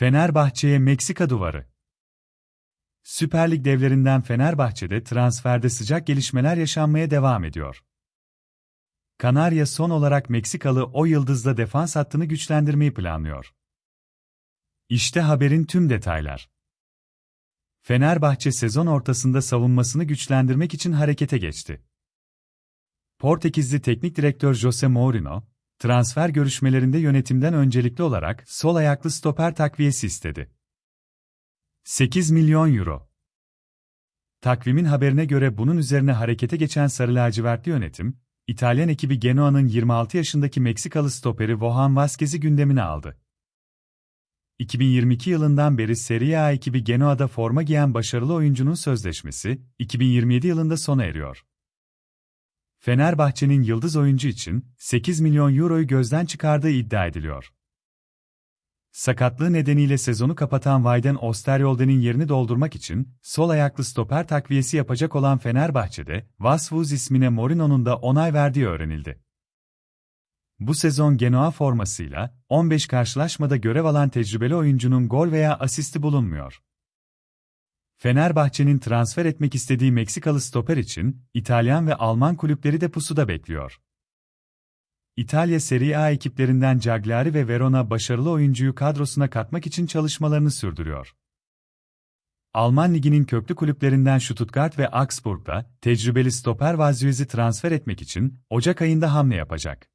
Fenerbahçe'ye Meksika duvarı. Süper Lig devlerinden Fenerbahçe'de transferde sıcak gelişmeler yaşanmaya devam ediyor. Kanarya son olarak Meksikalı o yıldızla defans hattını güçlendirmeyi planlıyor. İşte haberin tüm detaylar. Fenerbahçe sezon ortasında savunmasını güçlendirmek için harekete geçti. Portekizli teknik direktör Jose Mourinho, transfer görüşmelerinde yönetimden öncelikli olarak sol ayaklı stoper takviyesi istedi. 8 milyon euro. Takvimin haberine göre bunun üzerine harekete geçen Sarı Lacivertli yönetim, İtalyan ekibi Genoa'nın 26 yaşındaki Meksikalı stoperi Johan Vazquez'i gündemine aldı. 2022 yılından beri Serie A ekibi Genoa'da forma giyen başarılı oyuncunun sözleşmesi, 2027 yılında sona eriyor. Fenerbahçe'nin yıldız oyuncu için 8 milyon euroyu gözden çıkardığı iddia ediliyor. Sakatlığı nedeniyle sezonu kapatan Vayden Osteryolde'nin yerini doldurmak için sol ayaklı stoper takviyesi yapacak olan Fenerbahçe'de Vasvuz ismine Morino'nun da onay verdiği öğrenildi. Bu sezon Genoa formasıyla 15 karşılaşmada görev alan tecrübeli oyuncunun gol veya asisti bulunmuyor. Fenerbahçe'nin transfer etmek istediği Meksikalı stoper için İtalyan ve Alman kulüpleri de pusuda bekliyor. İtalya Serie A ekiplerinden Cagliari ve Verona başarılı oyuncuyu kadrosuna katmak için çalışmalarını sürdürüyor. Alman liginin köklü kulüplerinden Stuttgart ve Augsburg'da tecrübeli stoper Vazquez'i transfer etmek için Ocak ayında hamle yapacak.